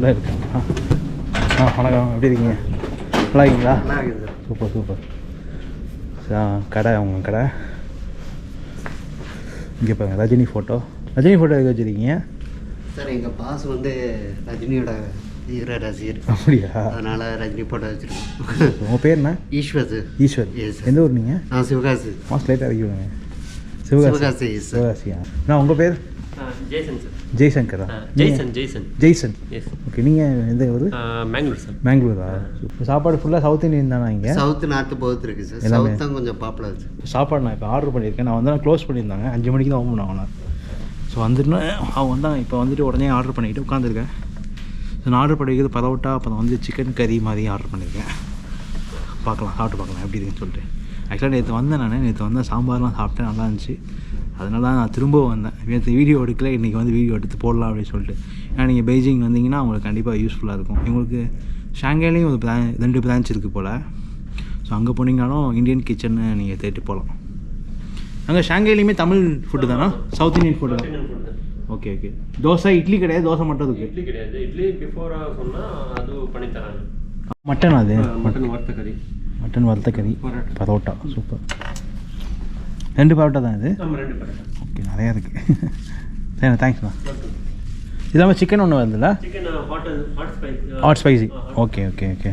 ஃபுல்லாக இருக்கு. ஆ ஆ வணக்கம். எப்படி இருக்கீங்க? நல்லா இருக்கீங்களா? நல்லா இருக்குது சார். Super super. ஆ கடை அவங்க கடை? இங்கே பாருங்க ரஜினி ஃபோட்டோ ரஜினி ஃபோட்டோ எதுக்கு வச்சுருக்கீங்க? சார் எங்கள் பாஸ் வந்து ரஜினியோட தீவிர ரசிகர் அப்படியா? அதனால் ரஜினி போட்டோ வச்சுருக்கோம். உங்கள் பேர் என்ன? ஈஸ்வர் ஈஸ்வர். எந்த ஊர் நீங்கள் நான் சிவகாசி. மாஸ் லைட்டாக இறக்கி விடுங்க. சிவகாசி. சிவகாசி. சிவகாசியா? நான் உங்கள் பேர்? Jason sir. ஜெய்சங்கரா? Jason Jason. Jaison. Okay நீங்கள் எந்த ஊர்? மேங்களூர் சார். மேங்களூரா? சாப்பாடு ஃபுல்லாக சவுத் இந்தியன் தானே இங்கே? சவுத் நார்த்து போத் இருக்கு சார். எல்லாமே. சவுத் தான் கொஞ்சம் பாப்புலர் சார் சாப்பாடு நான் இப்போ ஆர்டர் பண்ணியிருக்கேன். நான் வந்து க்ளோஸ் பண்ணியிருந்தாங்க. அஞ்சு மணிக்கு தான் ஓப்பன் ஆகணும் ஸோ வந்துட்டு அவன் வந்தான் இப்போ வந்துட்டு உடனே ஆர்டர் பண்ணிக்கிட்டு உட்காந்துருக்கேன் ஸோ நான் ஆர்டர் பண்ணிக்கிறது பரோட்டா அப்புறம் வந்து சிக்கன் கறி மாதிரி ஆர்டர் பண்ணியிருக்கேன் பார்க்கலாம் சாப்பிட்டு பார்க்கலாம். எப்படி இருக்குன்னு சொல்லிட்டு. ஆக்சுவலாக நேற்று வந்தேன் நான். நேற்று வந்தேன் சாம்பார்லாம் சாப்பிட்டேன். நல்லா இருந்துச்சு. அதனால தான் நான் திரும்ப வந்தேன். நேற்று வீடியோ எடுக்கல இன்றைக்கி வந்து வீடியோ எடுத்து போடலாம் அப்படின்னு சொல்லிட்டு. ஏன்னா நீங்கள் பெய்ஜிங் வந்தீங்கன்னா உங்களுக்கு கண்டிப்பாக யூஸ்ஃபுல்லாக இருக்கும். உங்களுக்கு ஷாங்காய்லேயும் ஒரு பிரான் ரெண்டு பிரான்ச் இருக்குது போல். ஸோ அங்கே போனீங்கனாலும் இந்தியன் கிச்சன்னு நீங்கள் தேடி போகலாம் அங்கே ஷாங்காய்லேயுமே தமிழ் ஃபுட்டு தானா? சவுத் இந்தியன் ஃபுட்டு தான் ஓகே ஓகே தோசை இட்லி கிடையாது தோசை மட்டும் இட்லி கிடையாது. இட்லி பிஃபோராக சொன்னால் அது பண்ணி தராங்க. மட்டன் அது? மட்டன் வறுத்த கறி. மட்டன் வறுத்த கறி. பரோட்டா. சூப்பர் ரெண்டு பரோட்டா தான் இது? ஓகே நிறையா இருக்குது சரி தேங்க்ஸ்ண்ணா இது இல்லாமல் சிக்கன் ஒன்று வருதுல்ல? Hot spicy okay okay okay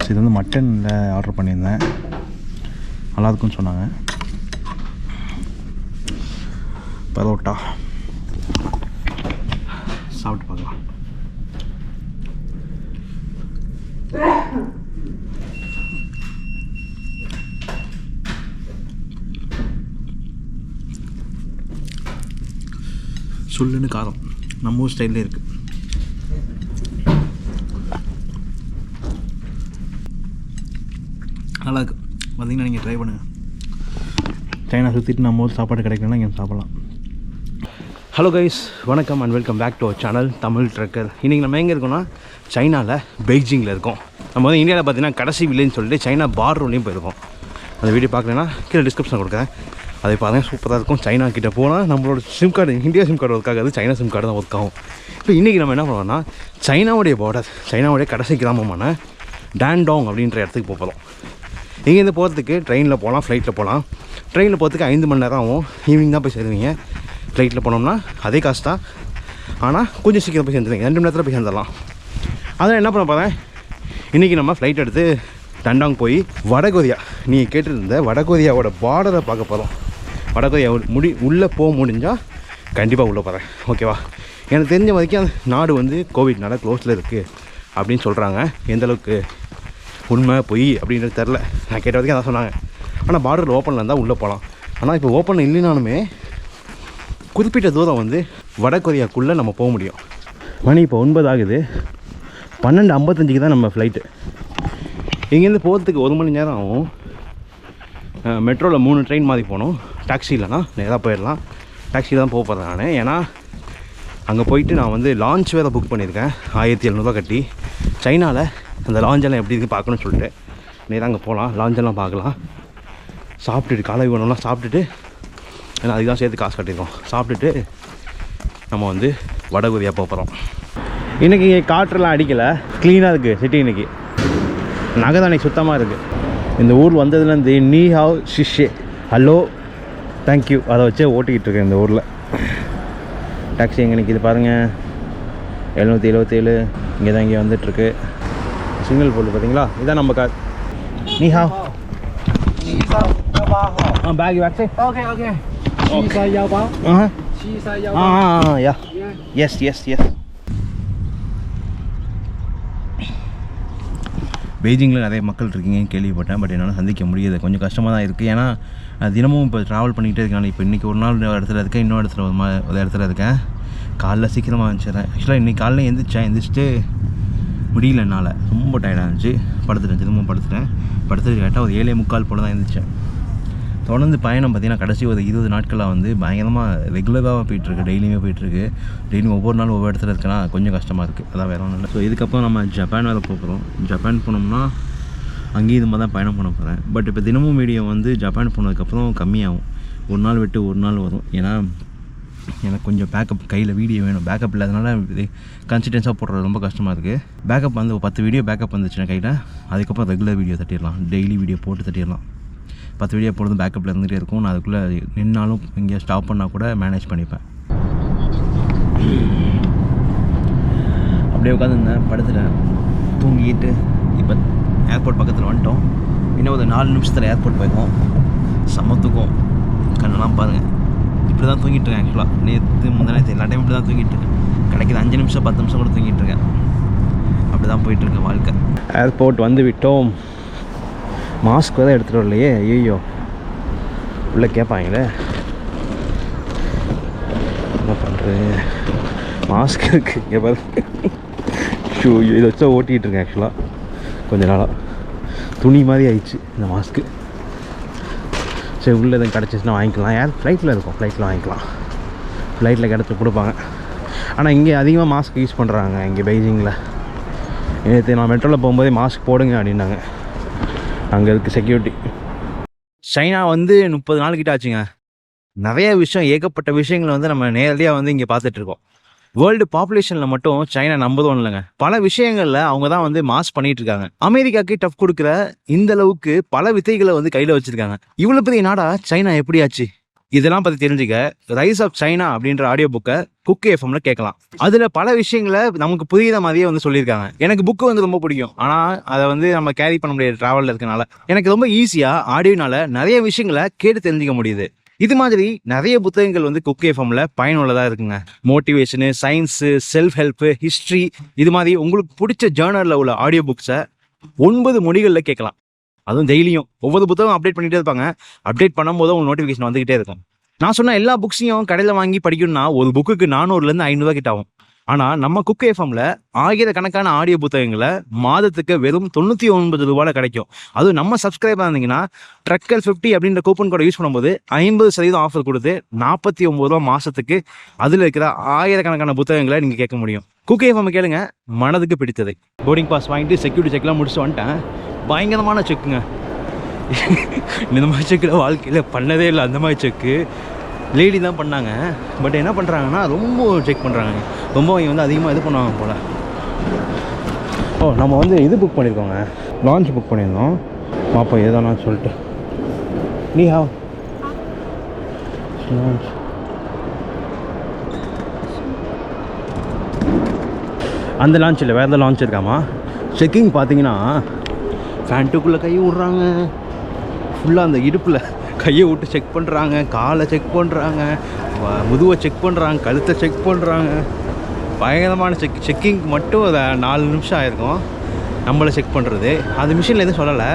so இது வந்து மட்டனில் ஆர்டர் பண்ணியிருந்தேன். நல்லா இருக்குன்னு சொன்னாங்க. பரோட்டா. சாப்பிட்டு பார்க்கலாம். சுல்லுன்னு காரம். நம்ம ஊர் ஸ்டைல்லே இருக்குது நல்லா பார்த்தீங்கன்னா நீங்கள் ட்ரை பண்ணுங்கள் சைனா சுற்றிட்டு நம்ம ஊர் சாப்பாடு கிடைக்கலன்னா இங்கே சாப்பிட்லாம். ஹலோ கைஸ் வணக்கம் and welcome back to our channel Tamil trekker இன்றைக்கி நம்ம எங்கே இருக்கோம்னா சைனாவில் பெய்ஜிங்கில் இருக்கோம். நம்ம வந்து இந்தியாவில் பார்த்தீங்கன்னா கடைசி வில்லேன்னு சொல்லிட்டு சைனா பார்டர்லேயும் போயிருக்கோம். அந்த வீடியோ பார்க்கலன்னா கீழே டிஸ்கிரிப்ஷன் கொடுக்குறேன். அதை பாருங்கள் சூப்பராக இருக்கும். சைனா கிட்டே போனால் நம்மளோட sim card India sim card work China sim card தான் ஒர்க் ஆகும் இப்போ இன்றைக்கி நம்ம என்ன பண்ணுவோம்னா சைனாவுடைய பார்டர் சைனாவுடைய கடைசி கிராமமான டேண்டாங் அப்படின்ற இடத்துக்கு போக போகிறோம் இங்கேருந்து போகிறதுக்கு ட்ரெயினில் போகலாம் ஃப்ளைட்டில் போகலாம் ட்ரெயினில் போகிறதுக்கு ஐந்து மணி நேரம் ஆகும். ஈவினிங் தான் போய் சேருவீங்க. ஃப்ளைட்டில் போனோம்னா அதே காசு தான். ஆனால் கொஞ்சம் சீக்கிரம் போய் சேர்ந்துருங்க ரெண்டு மணி நேரத்தில் போய் சேர்ந்துடலாம். அதான் என்ன பண்ண போகிறேன் இன்றைக்கி நம்ம ஃப்ளைட் எடுத்து டண்டாங் போய் வடகொரியா நீங்கள் கேட்டிருந்த வடகொரியாவோட பார்டரை பார்க்க போகிறோம் வடகொரியா முடி உள்ளே போக முடிஞ்சால் கண்டிப்பாக உள்ளே போகிறேன். ஓகேவா? எனக்கு தெரிஞ்ச வரைக்கும் அந்த நாடு வந்து கோவிட்னால க்ளோஸில் இருக்குது அப்படின்னு சொல்கிறாங்க. எந்தளவுக்கு உண்மை பொய் அப்படின்றது தெரில. நான் கேட்ட வரைக்கும் அதான் சொன்னாங்க. ஆனால் பார்டர் ஓப்பனில் இருந்தால் உள்ளே போகலாம். ஆனால் இப்போ ஓப்பன் இல்லைனாலுமே குறிப்பிட்ட தூரம் வந்து வடகொரியாக்குள்ளே நம்ம போக முடியும். மணி இப்போ ஒன்பது ஆகுது. பன்னெண்டு ஐம்பத்தஞ்சுக்கு தான் நம்ம ஃப்ளைட்டு இங்கேருந்து போகிறதுக்கு ஒரு மணி நேரம் ஆகும். மெட்ரோவில் மூணு ட்ரெயின் மாதிரி போகணும். டாக்ஸி இல்லைனா நேராக போயிடலாம். டாக்ஸியில் தான் போக போகிறேன் நான். ஏன்னா அங்கே போயிட்டு நான் வந்து லான்ச் வேறு புக் பண்ணியிருக்கேன். ஆயிரத்தி எழுநூறுவா கட்டி. சைனாவில் அந்த லாஞ்செல்லாம் எப்படி இருக்குது பார்க்கணும்னு சொல்லிட்டு. நேராக அங்கே போகலாம் லாஞ்செல்லாம் பார்க்கலாம். சாப்பிட்டுட்டு காலை வேணும்லாம் சாப்பிட்டுட்டு ஏன்னா அதுக்கு சேர்த்து காசு கட்டியிருக்கோம். சாப்பிட்டுட்டு நம்ம வந்து வடகொரியா போக போகிறோம் இன்றைக்கி காற்றுலாம் அடிக்கலை. க்ளீனாக இருக்குது சிட்டி இன்னைக்கு. நகை தான் சுத்தமாக இருக்குது இந்த ஊர் வந்ததுலேருந்து நீ ஹாவ் ஷிஷே ஹலோ தேங்க்யூ அதை வச்சே ஓட்டிக்கிட்டு இருக்கேன் இந்த ஊரில். டாக்ஸி எங்கே நிற்கிது பாருங்கள் எழுநூற்றி எழுபத்தேழு இங்கே தான் இங்கே வந்துட்டுருக்கு. சிங்கிள் போர்டு பார்த்தீங்களா? இதான் நம்ம கார் நீ have a back side okay okay ah ah yeah yes yes yes பெய்ஜிங்கில் நிறைய மக்கள் இருக்கீங்கன்னு கேள்விப்பட்டேன். பட் என்னால் சந்திக்க முடியாது கொஞ்சம் கஷ்டமாக தான் இருக்குது ஏன்னா தினமும் இப்போ ட்ராவல் பண்ணிகிட்டே இருக்கேன். இப்போ இன்றைக்கி ஒரு நாள் இடத்துல இருக்கேன். இன்னொரு இடத்துல ஒரு மா ஒரு இடத்துல இருக்கேன். காலைல சீக்கிரமாக வந்துச்சிடுறேன் ஆக்சுவலாக இன்றைக்கி காலைல எந்திரிச்சேன். எந்திரிச்சிட்டு முடியல என்னால். ரொம்ப டயர்டாக இருந்துச்சு. படுத்துட்டேன். திரும்பவும் படுத்துட்டேன். படுத்துட்டு கேட்டால் ஒரு ஏழே முக்கால் போல் தான் எழுந்திரிச்சேன் தொடர்ந்து பயணம் பார்த்தீங்கன்னா கடைசி ஒரு இருபது நாட்களாக வந்து பயங்கரமாக ரெகுலராக போயிட்டுருக்கு. டெய்லியுமே போயிட்டுருக்கு. டெய்லியும் ஒவ்வொரு நாளும் ஒவ்வொரு இடத்துல இருக்குன்னா கொஞ்சம் கஷ்டமாக இருக்குது அதான் வேற ஒன்றும் இல்லை. ஸோ இதுக்கப்புறம் நம்ம ஜப்பான் வேறு போகிறோம் ஜப்பான் போனோம்னா அங்கேயும் இது மாதிரி தான் பயணம் பண்ண போகிறேன் பட் இப்போ தினமும் வீடியோ வந்து ஜப்பான் போனதுக்கப்புறம் கம்மியாகும். ஒரு நாள் விட்டு ஒரு நாள் வரும். ஏன்னா எனக்கு கொஞ்சம் பேக்கப் கையில் வீடியோ வேணும். பேக்கப் இல்லாதனால இது கன்சிஸ்டன்ஸாக போடுறது ரொம்ப கஷ்டமாக இருக்குது பேக்கப் வந்து பத்து வீடியோ பேக்கப் வந்துச்சுன்னா கையில் அதுக்கப்புறம் ரெகுலர் வீடியோ தட்டிடலாம். டெய்லி வீடியோ போட்டு தட்டிடலாம். பத்து வீடியோ போடுறது பேக்கப்பில் இருந்துகிட்டே இருக்கும். நான் அதுக்குள்ளே நின்னாலும் இங்கே ஸ்டாப் பண்ணால் கூட மேனேஜ் பண்ணிப்பேன். அப்படியே உட்காந்துருந்தேன் படுத்துட்டேன். தூங்கிட்டு இப்போ ஏர்போர்ட் பக்கத்தில் வந்துட்டோம். இன்னும் ஒரு நாலு நிமிஷத்தில் ஏர்போர்ட் போயிருக்கோம் சமத்துக்கும் கண்ணெல்லாம் பாருங்கள் இப்படி தான் தூங்கிட்டு இருக்கேன் ஆக்சுவலாக நேற்று முந்தினத்து எல்லா டைம் இப்படி தான் தூங்கிட்டு இருக்கேன். கிடைக்கிது அஞ்சு நிமிஷம் பத்து நிமிஷம் கூட தூங்கிட்டு இருக்கேன். அப்படி தான் போயிட்டுருக்கேன் வாழ்க்கை. ஏர்போர்ட் வந்து விட்டோம். மாஸ்க் தான் எடுத்துகிட்டு வரலையே? ஐயோ உள்ளே கேட்பாங்களே என்ன பண்ணுறது மாஸ்க் இருக்குது இங்கே பாரு. ஷூ இதை வச்சா ஓட்டிகிட்டு இருக்கேன் ஆக்சுவலாக கொஞ்ச நாளாக துணி மாதிரி ஆயிடுச்சு இந்த மாஸ்க்கு. சரி உள்ளே எதுவும் கிடச்சிச்சுன்னா வாங்கிக்கலாம். யார்? ஃப்ளைட்டில் இருக்கும். ஃப்ளைட்டில் வாங்கிக்கலாம். ஃப்ளைட்டில் கிடச்சி கொடுப்பாங்க. ஆனால் இங்கே அதிகமாக மாஸ்க் யூஸ் பண்ணுறாங்க இங்கே பெய்ஜிங்கில் நேற்று நான் மெட்ரோவில் போகும்போதே மாஸ்க் போடுங்க அப்படின்னாங்க. அங்கே இருக்குது செக்யூரிட்டி சைனா வந்து முப்பது நாள் கிட்ட ஆச்சுங்க. நிறைய விஷயம் ஏகப்பட்ட விஷயங்களை வந்து நம்ம நேரடியாக வந்து இங்கே பார்த்துட்ருக்கோம் வேர்ல்டு பாப்புலேஷனில் மட்டும் சைனா நம்பதும் இல்லைங்க. பல விஷயங்களில் அவங்க தான் வந்து மாஸ் பண்ணிட்டு இருக்காங்க. அமெரிக்காக்கு டஃப் கொடுக்குற இந்த அளவுக்கு பல வித்தைகளை வந்து கையில் வச்சிருக்காங்க. இவ்வளோ பெரிய நாடா சைனா எப்படி ஆச்சு இதெல்லாம் பற்றி தெரிஞ்சுக்க ரைஸ் ஆஃப் சைனா அப்படின்ற ஆடியோ புக்கை குக் எஃப்எம்ல கேட்கலாம். அதில் பல விஷயங்களை நமக்கு புரியுத மாதிரியே வந்து சொல்லியிருக்காங்க. எனக்கு புக்கு வந்து ரொம்ப பிடிக்கும். ஆனால் அதை வந்து நம்ம கேரி பண்ண முடியாது ட்ராவலில் இருக்கனால. எனக்கு ரொம்ப ஈஸியாக ஆடியோனால நிறைய விஷயங்களை கேட்டு தெரிஞ்சுக்க முடியுது. இது மாதிரி நிறைய புத்தகங்கள் வந்து குக் எஃப்எம்ல பயனுள்ளதாக இருக்குங்க. Motivation science self help history இது மாதிரி உங்களுக்கு பிடிச்ச ஜேர்னலில் உள்ள ஆடியோ புக்ஸை ஒன்பது மொழிகளில் கேட்கலாம். அதுவும் டெய்லியும் ஒவ்வொரு புத்தகம் அப்டேட் பண்ணிட்டே இருப்பாங்க. அப்டேட் பண்ணும்போது உங்களுக்கு நோட்டிஃபிகேஷன் வந்துகிட்டே இருக்கும். நான் சொன்ன எல்லா புக்ஸையும் கடையில் வாங்கி படிக்கணும்னா ஒரு புக்குக்கு நானூறுலேருந்து ஐநூறுரூவா கிட்ட ஆகும். ஆனால் நம்ம குக் எஃப்எம்ல ஆயிரக்கணக்கான ஆடியோ புத்தகங்களை மாதத்துக்கு வெறும் தொண்ணூற்றி ஒன்பது ரூபாயில் கிடைக்கும். அதுவும் நம்ம சப்ஸ்கிரைபர் இருந்தீங்கன்னா ட்ரக்கல் ஃபிஃப்டி அப்படின்ற கூப்பன் கோடை யூஸ் பண்ணும்போது ஐம்பது சதவீதம் ஆஃபர் கொடுத்து நாற்பத்தி ஒம்பது ரூபா மாதத்துக்கு அதில் இருக்கிற ஆயிரக்கணக்கான புத்தகங்களை நீங்கள் கேட்க முடியும். குக் எஃப்எம் கேளுங்க. மனதுக்கு பிடித்தது. போர்டிங் பாஸ் வாங்கிட்டு செக்யூரிட்டி செக்லாம் முடிச்சு வந்துட்டேன். பயங்கரமான செக்குங்க. இந்த மாதிரி செக்கில் வாழ்க்கையில் பண்ணதே இல்லை அந்த மாதிரி செக்கு. லேடி தான் பண்ணாங்க. பட் என்ன பண்ணுறாங்கன்னா ரொம்ப செக் பண்ணுறாங்க ரொம்ப அவங்க வந்து அதிகமாக இது பண்ணுவாங்க போல். ஓ நம்ம வந்து இது புக் பண்ணியிருக்கோங்க லான்ச் புக் பண்ணியிருந்தோம் பார்ப்போம் எதானா சொல்லிட்டு. நீ ஹாவ் லான்ச் அந்த லான்ச் இல்லை வேறு லான்ச் இருக்காமா? செக்கிங் பார்த்தீங்கன்னா ஃபேண்ட்டுக்குள்ளே கை விட்றாங்க. ஃபுல்லாக அந்த இடுப்பில் கையை விட்டு செக் பண்ணுறாங்க காலை செக் பண்ணுறாங்க முதுவை செக் பண்ணுறாங்க கழுத்தை செக் பண்ணுறாங்க பயங்கரமான செக் செக்கிங் மட்டும் அதை நாலு நிமிஷம் ஆயிருக்கும். நம்மளை செக் பண்ணுறது அது மிஷினில் எதுவும் சொல்லலை.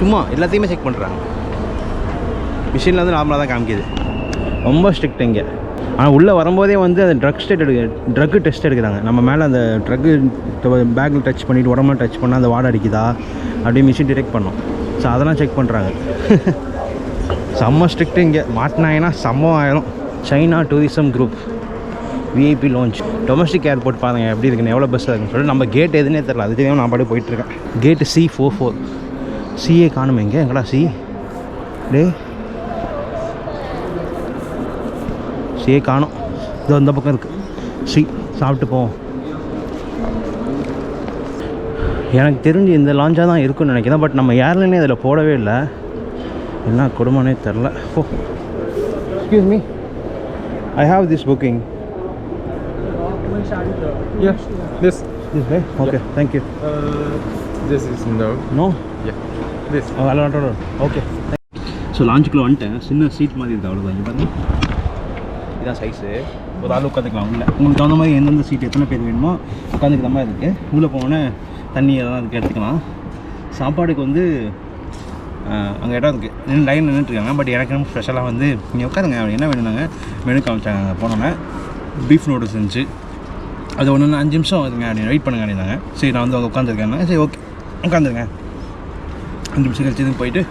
சும்மா எல்லாத்தையுமே செக் பண்ணுறாங்க மிஷினில் வந்து நார்மலாக தான் காமிக்குது. ரொம்ப ஸ்ட்ரிக்ட் இங்கே. ஆனால் உள்ளே வரும்போதே வந்து அந்த ட்ரக் ஸ்டேட் எடுக்க ட்ரக்கு டெஸ்ட் எடுக்கிறாங்க. நம்ம மேலே அந்த ட்ரக்கு பேக்கில் டச் பண்ணிவிட்டு உடம்புல டச் பண்ணால் அந்த வாடை அடிக்குதா? அப்படியே மிஷின் டிடெக்ட் பண்ணோம். ஸோ அதெல்லாம் செக் பண்ணுறாங்க செம்ம ஸ்ட்ரிக்ட் இங்கே. மாட்டினாங்கன்னா செம்ம ஆயிரும். China tourism group VIP lounge domestic airport பாருங்கள் எப்படி இருக்குன்னு எவ்வளோ பஸ்ஸாக இருக்குன்னு சொல்லிட்டு நம்ம கேட் எதுனே தெரில அது நான் பாட்டு போயிட்டுருக்கேன் கேட்டு சி ஃபோர் ஃபோர் சிஏ காணுமே எங்கே எங்கடா சி டே சிஏ காணும். இது அந்த பக்கம் இருக்குது சி சாப்பிட்டு போவோம். எனக்கு தெரிஞ்சு இந்த லான்ச்சாக தான் இருக்குன்னு நினைக்கிறேன். பட் நம்ம ஏர்லைனே அதில் போடவே இல்லை. என்ன கொடுமனே தெரில. ஓ. Excuse me I have this booking this way okay thank you is no. No Yeah, this. Okay so லான்ச்சுக்குள்ளே வந்துட்டேன். சின்ன சீட் மாதிரி இருக்குது அவ்வளோதான் இங்கே இதான் சைஸு ஒரு ஆள் உட்காந்துக்கலாம். உள்ள உங்களுக்கு தகுந்த மாதிரி எந்தெந்த சீட் எத்தனை பேர் வேணுமோ உட்காந்துக்கிற மாதிரி இருக்குது உள்ளே போனோன்னே தண்ணி எல்லாம் அதுக்கு எடுத்துக்கலாம். சாப்பாடுக்கு வந்து அங்கே இடம் இருக்குது நின்று லைன் நின்றுட்டுருக்காங்க பட் எனக்கு ரொம்ப ஸ்பெஷலாக வந்து நீங்கள் உட்காருங்க. என்ன வேணுனாங்க மெனு காமிச்சாங்க. அங்கே போனோன்னே பீஃப் நூடுல்ஸ் இருந்துச்சு. அது ஒன்று அஞ்சு நிமிஷம் அதுங்க அப்படின்னு வெயிட் பண்ணுங்க அப்படின்னாங்க. சரி நான் வந்து அங்கே உட்காந்துருக்கேன் சரி ஓகே உட்காந்துருங்க அஞ்சு நிமிஷம் கழிச்சு போயிட்டு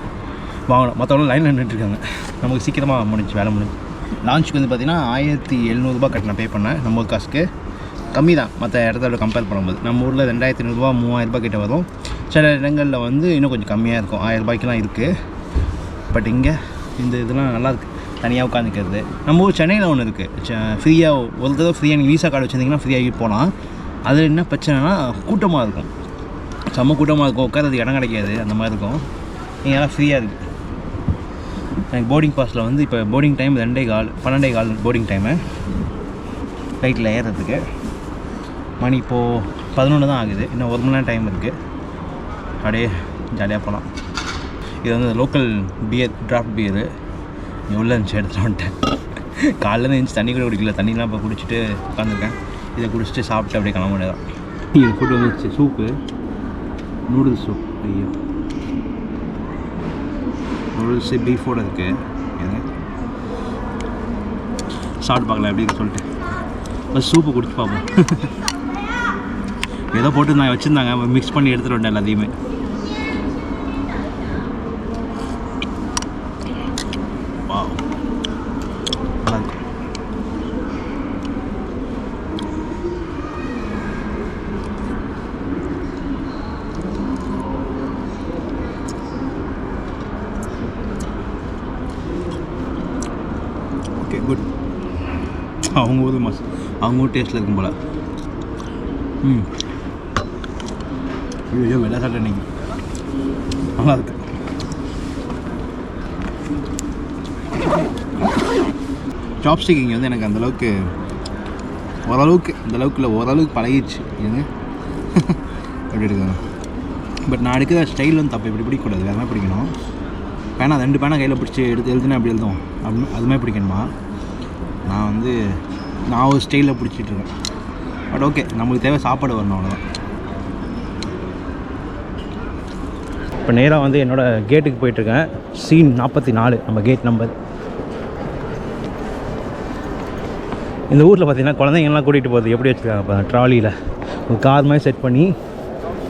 வாங்கணும். மற்றவங்களும் லைனில் நின்றுட்டுருக்காங்க நமக்கு சீக்கிரமாக முடிஞ்சு வேலை முடிஞ்சு. லான்ச்சுக்கு வந்து பார்த்தீங்கன்னா ஆயிரத்தி எழுநூறுபா கட்டின பே பண்ணேன் நம்ம ஊர் காசுக்கு. கம்மி தான் மற்ற இடத்தோட கம்பேர் பண்ணும்போது. நம்ம ஊரில் ரெண்டாயிரத்தி ஐநூறுரூவா மூவாயிரரூபா கிட்ட வரும். சில இடங்களில் வந்து இன்னும் கொஞ்சம் கம்மியாக இருக்கும். ஆயிரரூபாய்க்கெலாம் இருக்குது பட் இங்கே இந்த இதெல்லாம் நல்லாயிருக்கு தனியாக உட்காந்துக்கிறது நம்ம ஊர் சென்னையில் ஒன்று இருக்குது ஃப்ரீயாக ஒரு தடவை ஃப்ரீயாக நீங்கள் வீசா கார்டு வச்சுருந்தீங்கன்னா ஃப்ரீயாக போகலாம் அது என்ன பிரச்சனைனா கூட்டமாக இருக்கும். செம்ம கூட்டமாக இருக்கும். உட்காரது இடம் கிடைக்காது. அந்த மாதிரி இருக்கும். இங்கெல்லாம் ஃப்ரீயாக இருக்குது எனக்கு போர்டிங் பாஸில் வந்து இப்போ போர்டிங் டைம் ரெண்டே கால் பன்னெண்டே கால் போர்டிங் டைமு ஃப்ளைட்டில் ஏறுறதுக்கு மணி இப்போது பதினொன்று தான் ஆகுது. இன்னும் ஒரு மணி நேரம் டைம் இருக்குது அப்படியே ஜாலியாக போகலாம் இது வந்து லோக்கல் பியர் ட்ராஃப்ட் பியரு இங்கே உள்ள இருந்துச்சு எடுத்துகிட்டு வந்துட்டேன். காலையில் இருந்துச்சு தண்ணி கூட குடிக்கல. தண்ணிலாம் இப்போ குடிச்சிட்டு உட்காந்துருக்கேன் இதை குடிச்சிட்டு சாப்பிட்டு அப்படியே கிளம்ப தான் இது ஃபுட் வந்துச்சு சூப்பு நூடுல்ஸ் சூப் ஐயோ. நூடுல்ஸு பீஃபோட இருக்குது எனக்கு சாப்பிட்டு பார்க்கலாம் அப்படின்னு சொல்லிட்டு. பஸ் சூப்பு குடிச்சு பார்ப்போம். ஏதோ போட்டு நான் வச்சுருந்தாங்க. மிக்ஸ் பண்ணி எடுத்துகிட்டு வந்தேன் எல்லாத்தையுமே Wow. நல்லா இருக்கு. ஓகே குட் அவங்க ஊர் அவங்களும் டேஸ்ட்டில் இருக்கும் போல். ம். ஐயோ வெள்ளை சாப்பிட்ட நீங்கள் நல்லா இருக்கு. சாப்ஸ்டிக் இங்கே வந்து எனக்கு அந்தளவுக்கு ஓரளவுக்கு அந்தளவுக்கு இல்லை ஓரளவுக்கு பழகிடுச்சு. ஏங்க? எப்படி இருக்காங்க பட் நான் எடுக்கிற ஸ்டைல் வந்து தப்பு இப்படி பிடிக்கக்கூடாது. வேறு மாதிரி பிடிக்கணும். பேனா ரெண்டு பேனா கையில் பிடிச்சி எடுத்து எழுதுனா அப்படி எழுதும் அப்படின்னு அது மாதிரி பிடிக்கணுமா? நான் வந்து நான் ஒரு ஸ்டைலில் பிடிச்சிட்டு இருக்கேன். பட் ஓகே நம்மளுக்கு தேவை சாப்பாடு வரணும் அவ்வளோதான் இப்போ நேராக வந்து என்னோடய கேட்டுக்கு போயிட்டுருக்கேன் சீன் நாற்பத்தி நாலு நம்ம கேட் நம்பர் இந்த ஊரில் பார்த்தீங்கன்னா குழந்தைங்கள்லாம் கூட்டிகிட்டு போகிறது எப்படி வச்சுருக்காங்க இப்போ ட்ராலியில் ஒரு கார் மாதிரி செட் பண்ணி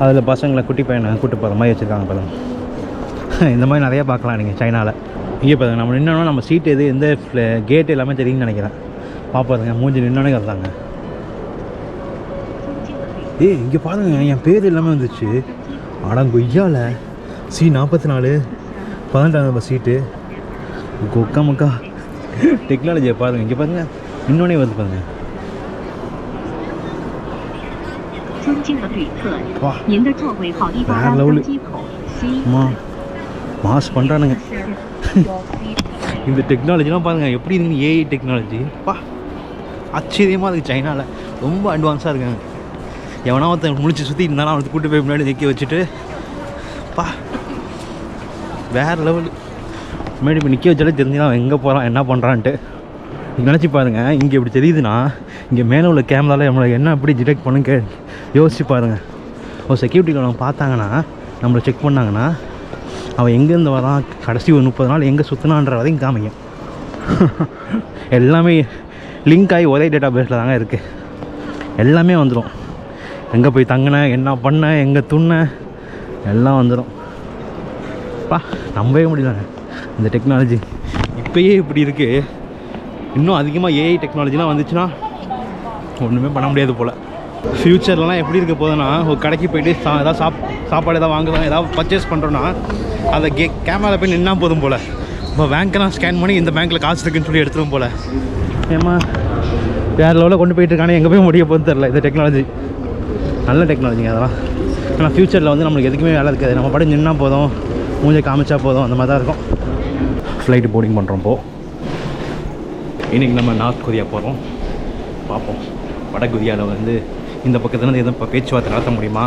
அதில் பசங்களை குட்டி பையனை கூப்பிட்டு போகிற மாதிரி வச்சுருக்காங்க பாருங்க. இந்த மாதிரி நிறையா பார்க்கலாம் நீங்கள் சைனாவில் இங்கே பாருங்க நம்ம நின்னோன்னா நம்ம சீட் எது எந்த கேட் எல்லாமே தெரியும்னு நினைக்கிறேன். பாப்பாருங்க மூஞ்சி நின்னோடனே கத்துறாங்க. ஏய் இங்கே பாருங்க என் பேர் எல்லாமே வந்துச்சு. ஆனால் கொய்யால சி நாற்பத்தி நாலு பதினெட்டாம் நம்பர் சீட்டு. கொக்கா முக்கா. டெக்னாலஜியை பாருங்க இங்கே பாருங்க. இன்னொன்னே வந்து பாருங்க. வேற லெவலு. மாஸ் பண்ணுறானுங்க இந்த டெக்னாலஜிலாம் பாருங்கள் எப்படி இருக்குன்னு ஏஐ டெக்னாலஜி பா ஆச்சரியமாக இருக்குது சைனாவில் ரொம்ப அட்வான்ஸாக இருக்காங்க. எவனா ஒருத்தன் முடிச்சு சுற்றி இருந்தாலும் அவனுக்கு கூட்டு போய் முன்னாடி நிற்க வச்சுட்டு பா. வேறு லெவல் முன்னாடி இப்போ நிற்க வச்சாலே தெரிஞ்சுனா அவன் எங்கே போகிறான் என்ன பண்ணுறான்ட்டு நினச்சி பாருங்க இங்கே இப்படி தெரியுதுன்னா இங்கே மேலே உள்ள கேமராவில் நம்மளை என்ன எப்படி டிடெக்ட் பண்ணுங்க யோசிச்சு பாருங்கள் ஒரு செக்யூரிட்டியில் அவங்க பார்த்தாங்கன்னா நம்மளை செக் பண்ணாங்கன்னா அவன் எங்கேருந்து வரான் கடைசி ஒரு முப்பது நாள் எங்கே சுற்றினான்ற வரையும் எல்லாமே லிங்க் ஆகி ஒரே டேட்டா பேஸில் தாங்க இருக்குது எல்லாமே வந்துடும் எங்கே போய் தங்கினேன் என்ன பண்ண எங்கே துண்ண எல்லாம் வந்துடும் பா நம்பவே முடியலங்க. இந்த டெக்னாலஜி இப்போயே இப்படி இருக்குது இன்னும் அதிகமாக ஏஐ டெக்னாலஜிலாம் வந்துச்சுன்னா ஒன்றுமே பண்ண முடியாது போல். ஃப்யூச்சர்லலாம் எப்படி இருக்க போகுதுன்னா ஒரு கடைக்கு போயிட்டு சா ஏதாவது சாப் சாப்பாடு ஏதாவது வாங்குறோம் ஏதாவது பர்ச்சேஸ் பண்ணுறோன்னா அதை கே கேமராவில் போய் நின்னா போதும் போல். இப்போ பேங்க்கெல்லாம் ஸ்கேன் பண்ணி இந்த பேங்க்கில் காசு இருக்குன்னு சொல்லி எடுத்துரும் போல். ஏமா வேறு லெவலில் கொண்டு போயிட்டு இருக்கானே எங்கே போய் முடிய போகுதுன்னு தெரில இந்த டெக்னாலஜி நல்ல டெக்னாலஜிங்க அதெல்லாம். ஆனால் ஃப்யூச்சரில் வந்து நம்மளுக்கு எதுக்குமே வேலை இருக்காது. நம்ம படம் நின்னா போதும் மூஞ்சை காமிச்சா போதும் அந்த மாதிரி தான் இருக்கும். ஃப்ளைட்டு போர்டிங் பண்ணுறோம் இப்போ இன்றைக்கி நம்ம நார்த் கொரியா போகிறோம் பார்ப்போம். வட கொரியாவில் வந்து இந்த பக்கத்துல எதுவும் இப்போ பேச்சுவார்த்தை நடத்த முடியுமா?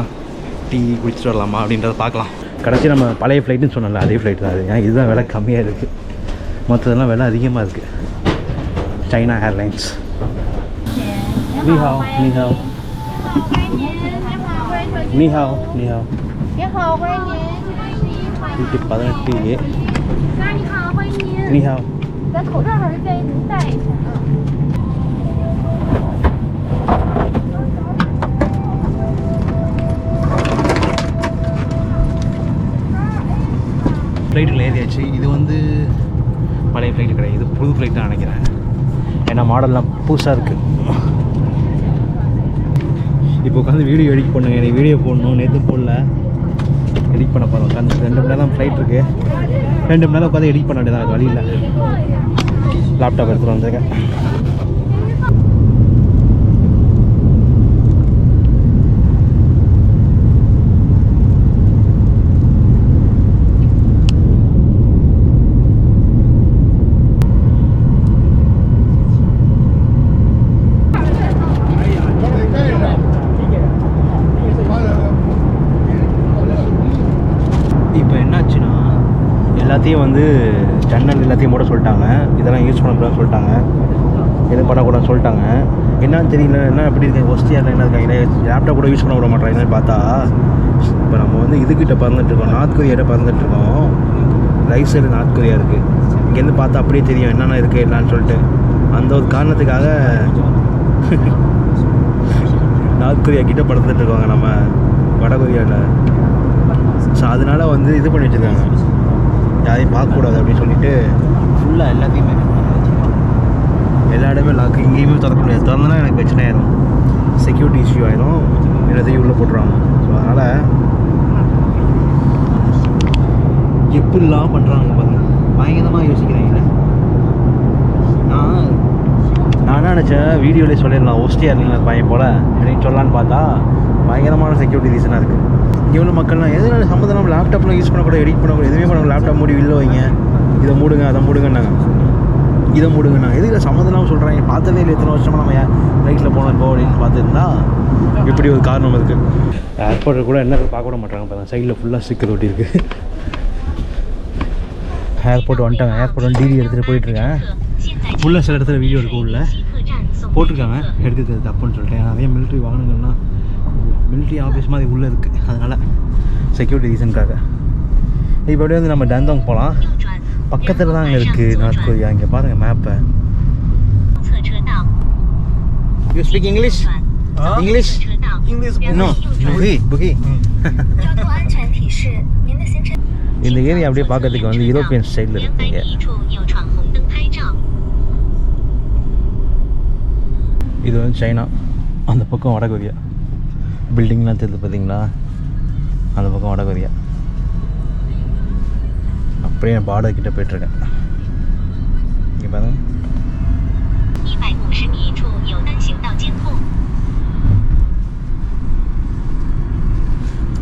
டீ குடிச்சிட்டு வரலாமா அப்படின்றத பார்க்கலாம். கடைசி நம்ம பழைய ஃப்ளைட்டுன்னு சொன்னல அதே ஃப்ளைட் தான் அது. ஏன் இதுதான் விலை கம்மியாக இருக்குது மற்றதெல்லாம் விலை அதிகமாக இருக்குது China Airlines. Ni hao, ni hao. Ni hao, ni hao. நூற்றி பதினெட்டு ஏ நீ ஹாவ் ஃப்ளைட்டில் ஏறியாச்சு. இது வந்து பழைய ஃப்ளைட்டு கிடையாது. இது புது ஃப்ளைட் தான் நினைக்கிறேன். ஏன்னா மாடல்லாம் புதுசாக இருக்குது இப்போ உட்காந்து வீடியோ எடிட் பண்ணுங்க. எனக்கு வீடியோ போடணும். நேற்று போடல. எடிட் பண்ண போகிறோம் உட்காந்து ரெண்டு மணி நேரம் ஃப்ளைட் இருக்குது ரெண்டு மணி நேரம் உட்காந்து எடிட் பண்ண வேண்டியதான் வழி இல்லை. லேப்டாப் எடுத்துகிட்டு வந்திருக்கேன் இப்போ என்னாச்சுன்னா எல்லாத்தையும் வந்து ஜன்னல் எல்லாத்தையும் மூட சொல்லிட்டாங்க. இதெல்லாம் யூஸ் பண்ணக்கூடாதுன்னு சொல்லிட்டாங்க. எதுவும் பண்ணக்கூடாதுன்னு சொல்லிட்டாங்க. என்னன்னு தெரியல என்ன எப்படி இருக்கு ஒஸ்டியாக என்ன இருக்காங்க லேப்டாப் கூட யூஸ் பண்ண விட மாட்டாங்க பார்த்தா இப்போ நம்ம வந்து இதுக்கிட்ட பறந்துட்டுருக்கோம் நார்த் கொரியாட்ட பறந்துட்டுருக்கோம் ரைட் சைடு நார்த் கொரியா இருக்குது இங்கேருந்து பார்த்தா அப்படியே தெரியும் என்னென்ன இருக்குது என்னன்னு சொல்லிட்டு. அந்த ஒரு காரணத்துக்காக நார்த் கொரியா கிட்டே பறந்துட்டுருக்கோங்க நம்ம வட கொரியாவில் ஸோ அதனால வந்து இது பண்ணி வச்சுருக்காங்க. யாரையும் பார்க்கக்கூடாது அப்படின்னு சொல்லிட்டு ஃபுல்லாக எல்லாத்தையுமே எல்லா இடமே லாக் எங்கேயுமே திறக்க முடியாது. திறந்தனா எனக்கு பிரச்சனை ஆயிரும். செக்யூரிட்டி இஷ்யூ ஆயிரும். எல்லாத்தையும் உள்ளே போட்டுருவாங்க. ஸோ அதனால் எப்படிலாம் பண்ணுறாங்க பாருங்க. பயங்கரமாக யோசிக்கிறாங்க நான் நான் என்ன நினச்சேன் வீடியோலேயே சொல்லிடலாம் ஓஸ்டியாக இருந்தீங்களா பையன் போல் அப்படின்னு சொல்லலான்னு பார்த்தா பயங்கரமான செக்யூரிட்டி ரீசனாக இருக்குது இங்கே உள்ள மக்கள்லாம் எதனால சம்மந்தம் லேப்டாப்லாம் யூஸ் பண்ணக்கூடாது எடிட் பண்ணக்கூடாது எதுவுமே பண்ண லேப்டாப் மூடி வெளில வைங்க. இதை மூடுங்க அதை மூடுங்கன்னாங்க. இதை மூடுங்கண்ணா எதுக்கு சம்மந்தம் சொல்கிறாங்க பார்த்ததே இல்லை எத்தனை வருஷமாக நம்ம ரைட்டில் போனோம் இப்போ அப்படின்னு பார்த்துருந்தா இப்படி ஒரு காரணம் இருக்குது ஏர்போர்ட்டில் கூட என்ன பார்க்க விட மாட்டாங்க பாருங்க. சைடில் ஃபுல்லாக ஸ்டிக்கர் ஒட்டி இருக்குது ஏர்போர்ட் வந்துட்டாங்க. ஏர்போர்ட் வந்து டிடி எடுத்துகிட்டு போயிட்டுருக்கேன். உள்ள சில இடத்துல வீடியோ இருக்கு உள்ள. போட்டிருக்காங்க. எடுக்கிறது தப்புன்னு சொல்லிட்டேன். நிறைய மிலிட்ரி வாகனங்கள்லாம் மிலிட்ரி ஆஃபீஸ் மாதிரி உள்ளே இருக்குது அதனால் செக்யூரிட்டி ரீசனுக்காக இப்போ அப்படியே வந்து நம்ம டேந்தாங் போகலாம் பக்கத்தில் தான் அங்கே இருக்குது நார்த் கொரியா இங்கே பாருங்கள் மேப்பை யூ ஸ்பீக் இங்கிலீஷ் இங்கிலீஷ் புகி இந்த ஏரியா அப்படியே பார்க்கறதுக்கு வந்து யூரோப்பியன் ஸ்டைலில் இருக்குங்க இது வந்து சைனா அந்த பக்கம் வடகொரியா. பில்டிங்லாம் தெரிஞ்சு பார்த்தீங்களா? அந்த பக்கம் வடகொரியா. அப்படியே நான் பார்டர் கிட்டே போயிட்டுருக்கேன். இங்கே பாருங்க.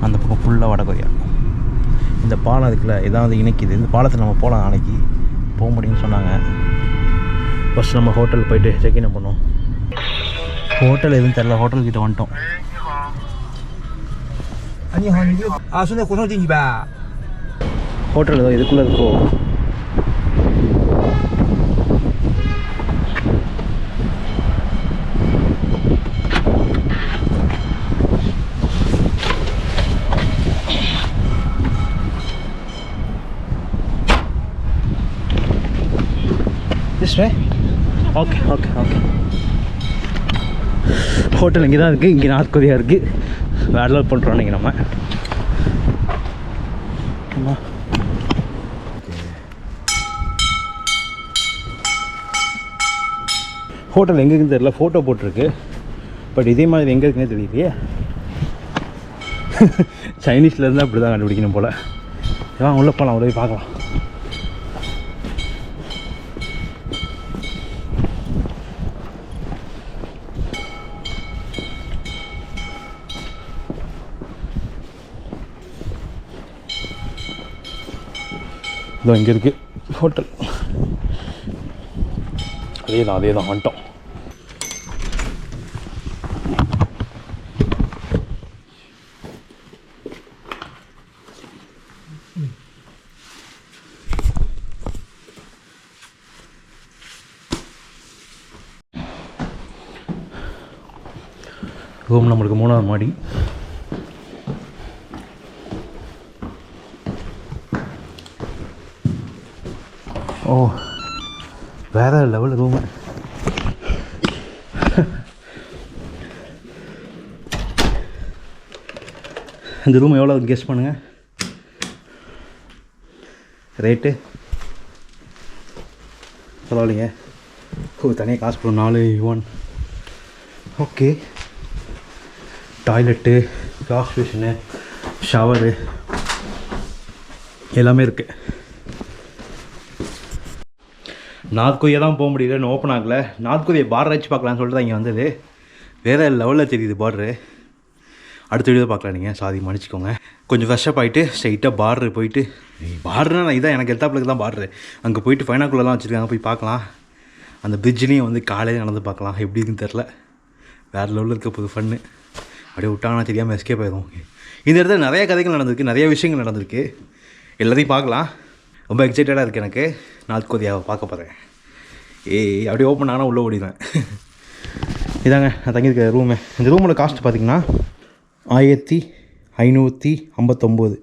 அந்த பக்கம் ஃபுல்லாக வடகொரியா. இந்த பாலம் இருக்குல்ல இதான் வந்து இணைக்குது. இந்த பாலத்தை நம்ம போகலாம் நாளைக்கு. போக முடியும்னு சொன்னாங்க. ஃபஸ்ட் நம்ம ஹோட்டல் போயிட்டு செக்இன் பண்ணுவோம் ஹோட்டல் எதுவும் தெரில ஹோட்டல்கிட்ட வந்துட்டோம். 아니 한 이거 아순에 고성진이 봐. 호텔 너 이제 굴러고. This way? Okay, okay, okay. Hotel இங்கே தான் இருக்குது இங்கே நாற்கொதியாக இருக்குது வேற லெவல் பண்ணுறோம் இன்றைக்கி நம்ம. ஆமா. ஹோட்டல் எங்கே இருக்குன்னு தெரியல ஃபோட்டோ போட்டிருக்கு. பட் இதே மாதிரி எங்கே இருக்குன்னே தெரியலையே. சைனீஸில் இருந்தால் அப்படி தான் கண்டுபிடிக்கணும் போல். ஏன் உள்ளே போகலாம் உள்ளே போய் பார்க்கலாம். இதோ இங்கே இருக்குது ஹோட்டல் அதே தான் அதே தான் வந்துட்டோம். ரூம் நம்மளுக்கு மூணாவது மாடி. இந்த ரூம் எவ்வளோ கெஸ் பண்ணுங்க? ரேட்டு பரவாயில்லைங்க ஓ தனியாக காசு போடும். நாலு one okay toilet wash machine shower எல்லாமே இருக்குது நார்த் கொரியா தான் போக முடியல ஓப்பன் ஆகலை. நார்த் கொரியா பார்டர் வச்சு பார்க்கலான்னு சொல்லிட்டு தான் இங்கே வந்தது. வேறு லெவலில் தெரியுது பார்டரு அடுத்த வீடியோ பார்க்கலாம் நீங்கள் சாதி மன்னிச்சிக்கோங்க. கொஞ்சம் ஃப்ரெஷ்ஷப் ஆகிட்டு ஸ்ட்ரைட்டாக பார்டர் போயிட்டு பார்டர்னா நான் இதான் எனக்கு எத்தாப்புலுக்கு தான் பார்டரு அங்கே போயிட்டு ஃபைனாக்குள்ளெலாம் வச்சுருக்காங்க போய் பார்க்கலாம். அந்த பிரிட்ஜ்லேயும் வந்து காலையில் நடந்து பார்க்கலாம். எப்படி இருக்குன்னு தெரில வேறு லெவலில் இருக்க புது ஃபன்னு அப்படியே விட்டாங்கன்னா தெரியாமல் எஸ்கேப் ஆயிடும் இந்த இடத்துல நிறைய கதைகள் நடந்திருக்கு நிறைய விஷயங்கள் நடந்திருக்கு. எல்லாத்தையும் பார்க்கலாம். ரொம்ப எக்ஸைட்டடாக இருக்குது எனக்கு. நார்த் கொரியாவை பார்க்க போகிறேன் ஏய் அப்படியே ஓப்பன் ஆனால் உள்ளே ஓடிடுவேன். இதாங்க நான் தங்கியிருக்க ரூமு இந்த ரூமோட காஸ்ட் பார்த்தீங்கன்னா ஆயிரத்தி ஐநூற்றி ஐம்பத்தொம்போது.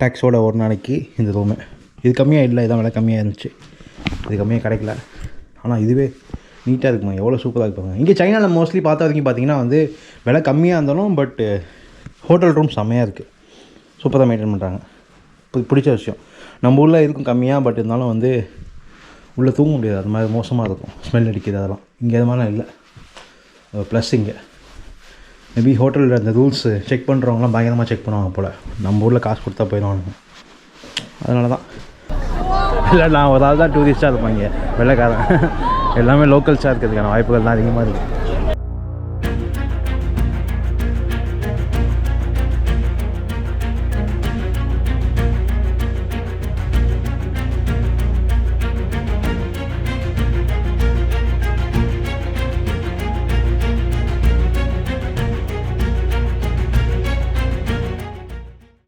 டேக்ஸோட ஒரு நாளைக்கு இந்த ரூமு இது கம்மியாக இல்லை இதான் விலை கம்மியாக இருந்துச்சு. இது கம்மியாக கிடைக்கல. ஆனால் இதுவே நீட்டாக இருக்குமா? எவ்வளோ சூப்பராக இருப்பாங்க இங்கே சைனாவில் மோஸ்ட்லி பார்த்த வரைக்கும் பார்த்தீங்கன்னா வந்து விலை கம்மியாக இருந்தாலும் பட்டு ஹோட்டல் ரூம் செம்மையாக இருக்குது சூப்பராக மெயின்டைன் பண்ணுறாங்க பிடிச்ச விஷயம். நம்ம ஊரில் இருக்கும் கம்மியாக பட் இருந்தாலும் வந்து உள்ளே தூங்க முடியாது. அது மாதிரி மோசமாக இருக்கும். ஸ்மெல் அடிக்கிறது அதெல்லாம். இங்கே அது மாதிரிலாம் இல்லை. ப்ளஸ் இங்கே. மேபி ஹோட்டலில் அந்த ரூல்ஸு செக் பண்ணுறவங்களாம் பயங்கரமாக செக் பண்ணுவாங்க போல். நம்ம ஊரில் காசு கொடுத்தா போயிடுவாங்க அதனால தான் இல்லை நான் ஒரு ஆள் தான் டூரிஸ்ட்டாக இருப்பாங்க வெள்ளைக்காரன். எல்லாமே லோக்கல்ஸாக இருக்கிறதுக்கான வாய்ப்புகள் தான் அதிகமாக இருக்குது